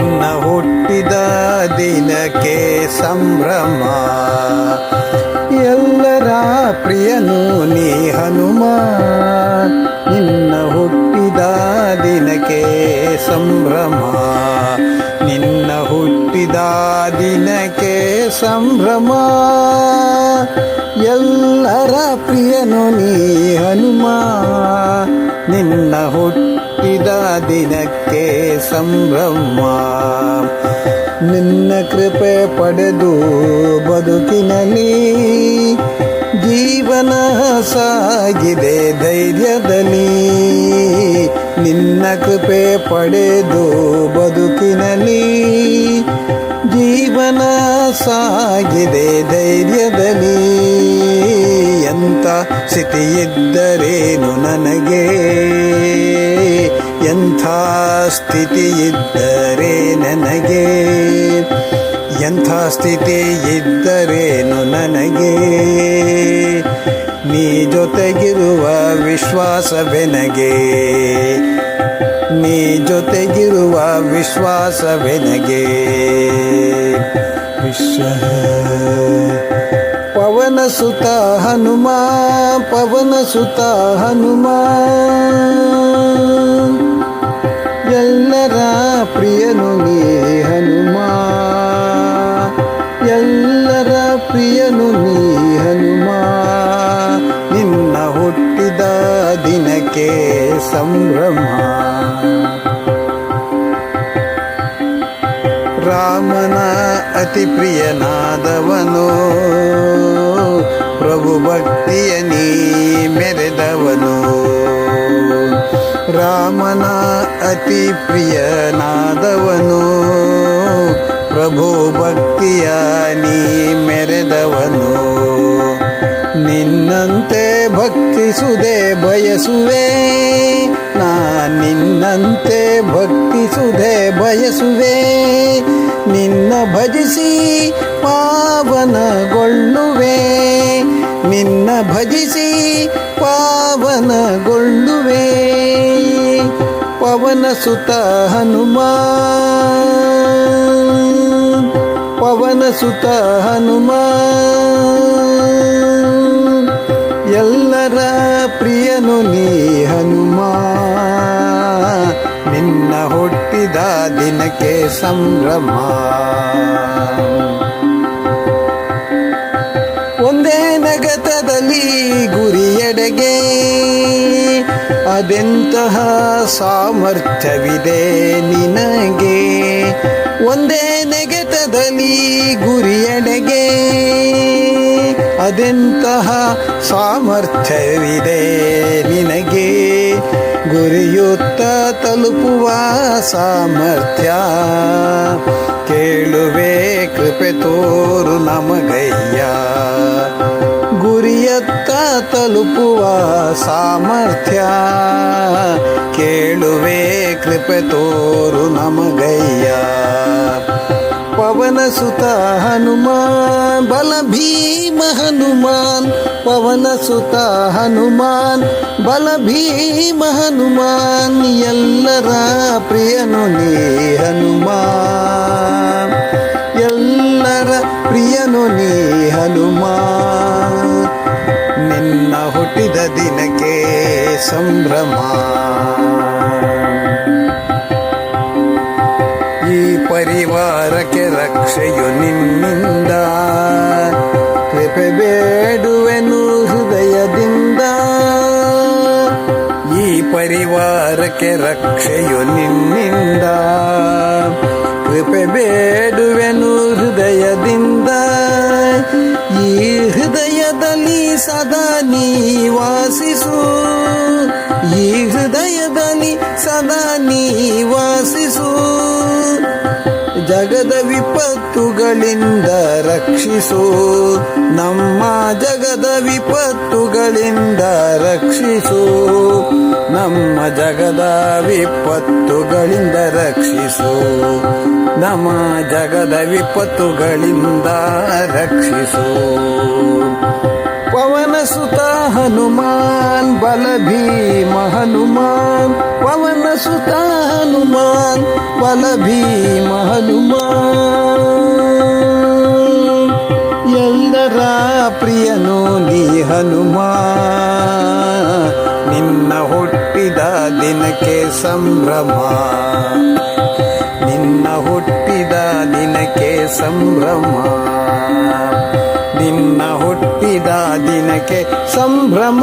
ನಿನ್ನ ಹುಟ್ಟಿದ ದಿನಕ್ಕೆ ಸಂಭ್ರಮ. ಎಲ್ಲರ ಪ್ರಿಯನು ನೀ ಹನುಮ. ನಿನ್ನ ಹುಟ್ಟಿದ ದಿನಕ್ಕೆ ಸಂಭ್ರಮ. ನಿನ್ನ ಹುಟ್ಟಿದ ದಿನಕ್ಕೆ ಸಂಭ್ರಮ. ಎಲ್ಲರ ಪ್ರಿಯನು ನೀ ಹನುಮ. ನಿನ್ನ ಹುಟ್ಟಿದ ದಿನಕ್ಕೆ ಸಂಭ್ರಮ ನಿನ್ನ ಕೃಪೆ ಪಡೆದು ಬದುಕಿನಲ್ಲಿ ಜೀವನ ಸಾಗಿದೆ ಧೈರ್ಯದಲ್ಲಿ. ನಿನ್ನ ಕೃಪೆ ಪಡೆದು ಬದುಕಿನಲ್ಲಿ ಜೀವನ ಸಾಗಿದೆ ಧೈರ್ಯದಲ್ಲಿ. ಎಂಥ ಸ್ಥಿತಿಯಿದ್ದರೇನು ನನಗೆ? ಎಂಥ ಸ್ಥಿತಿ ಇದ್ದರೆ ನನಗೆ? ಎಂಥ ಸ್ಥಿತಿ ಇದ್ದರೇನು ನನಗೆ? ನೀ ಜೊತೆಗಿರುವ ವಿಶ್ವಾಸವೆನಗೆ? ನೀ ಜೊತೆಗಿರುವ ವಿಶ್ವಾಸವೆನಗೆ? ವಿಶ್ವ. ಪವನ ಸುತ ಹನುಮ ಪವನ ಸುತ ಹನುಮ. ಸಂಭ್ರಮ. ರಾಮನ ಅತಿ ಪ್ರಿಯನಾದವನು, ಪ್ರಭು ಭಕ್ತಿಯ ನೀ ಮೆರೆದವನು. ರಾಮನ ಅತಿ ಪ್ರಿಯನಾದವನು, ಪ್ರಭು ಭಕ್ತಿಯ ನೀ ಮೆರೆದವನು. ನಿನ್ನಂತೆ ಭಕ್ತಿಸುದೆ ಬಯಸುವೆ. ನಾ ನಿನ್ನಂತೆ ಭಕ್ತಿಸುದೆ ಬಯಸುವೆ. ನಿನ್ನ ಭಜಿಸಿ ಪಾವನಗೊಳ್ಳುವೆ. ನಿನ್ನ ಭಜಿಸಿ ಪಾವನಗೊಳ್ಳುವೆ. ಪವನ ಸುತ ಹನುಮ. ಪವನ ಸುತ ಹನುಮ. ಎಲ್ಲರ ಪ್ರಿಯನು ನೀ ಹನುಮ. ನಿನ್ನ ಹುಟ್ಟಿದ ದಿನಕ್ಕೆ ಸಂಭ್ರಮ. ಒಂದೇ ನಗತದಲ್ಲಿ ಗುರಿಯೆಡೆಗೆ ಅದೆಂತಹ ಸಾಮರ್ಥ್ಯವಿದೆ ನಿನಗೆ? ಅದೆಂತಹ ಸಾಮರ್ಥ್ಯವಿದೆ ನಿನಗೆ? ಗುರಿಯುತ್ತ ತಲುಪುವ ಸಾಮರ್ಥ್ಯ. ಕೇಳುವೆ, ಕೃಪೆ ತೋರು ನಮಗಯ್ಯ. ಗುರಿಯತ್ತ ತಲುಪುವ ಸಾಮರ್ಥ್ಯ. ಕೇಳುವೆ, ಕೃಪೆ ತೋರು ನಮಗಯ್ಯ. ಪವನ ಸುತ ಹನುಮಾನ್ ಬಲ ಭೀಮ ಹನುಮಾನ್ ಪವನ ಸುತ ಹನುಮಾನ್ ಬಲ ಹನುಮಾನ್, ಎಲ್ಲರ ಪ್ರಿಯನು ನೀ ಹನುಮಾನ್. ಎಲ್ಲರ ಪ್ರಿಯನು ನೀ ಹನುಮಾನ್. ನಿನ್ನ ಹುಟ್ಟಿದ ದಿನಕ್ಕೆ ಸಂಭ್ರಮ. ಪರಿವಾರಕ್ಕೆ ರಕ್ಷೆಯು ನಿನ್ನಿಂದ ಕೃಪೆ ಬೇಡುವೆನು ಹೃದಯದಿಂದ ಈ ಪರಿವಾರಕ್ಕೆ ರಕ್ಷೆಯು ನಿನ್ನಿಂದ ಕೃಪೆ ಬೇಡುವೆನು ಹೃದಯದಿಂದ ಈ ಹೃದಯದಲ್ಲಿ ಸದಾ ನೀ ವಾಸಿಸು ಈ ಹೃದಯದಲ್ಲಿ ಸದಾ ನೀ ವಾಸಿಸು ಜಗದ ವಿಪತ್ತುಗಳಿಂದ ರಕ್ಷಿಸೋ. ನಮ್ಮ ಜಗದ ವಿಪತ್ತುಗಳಿಂದ ರಕ್ಷಿಸೋ. ನಮ್ಮ ಜಗದ ವಿಪತ್ತುಗಳಿಂದ ರಕ್ಷಿಸೋ. ನಮ್ಮ ಜಗದ ವಿಪತ್ತುಗಳಿಂದ ರಕ್ಷಿಸೋ. ಪವನ ಸುತ ಹನುಮಾನ್ ಬಲ ಭೀಮ ಹನುಮಾನ್, ಪವನ ಹನುಮಾನ್ ಬಲ ಭೀಮ ಹನುಮಾನ್ ಎಲ್ಲರ ಪ್ರಿಯನೋ ನೀ ಹನುಮಾ ನಿನ್ನ ಹುಟ್ಟಿದ ದಿನಕ್ಕೆ ಸಂಭ್ರಮ ನಿನ್ನ ಹುಟ್ಟಿದ ದಿನಕ್ಕೆ ಸಂಭ್ರಮ ನಿನ್ನ ಹುಟ್ಟಿದ ದಿನಕ್ಕೆ ಸಂಭ್ರಮ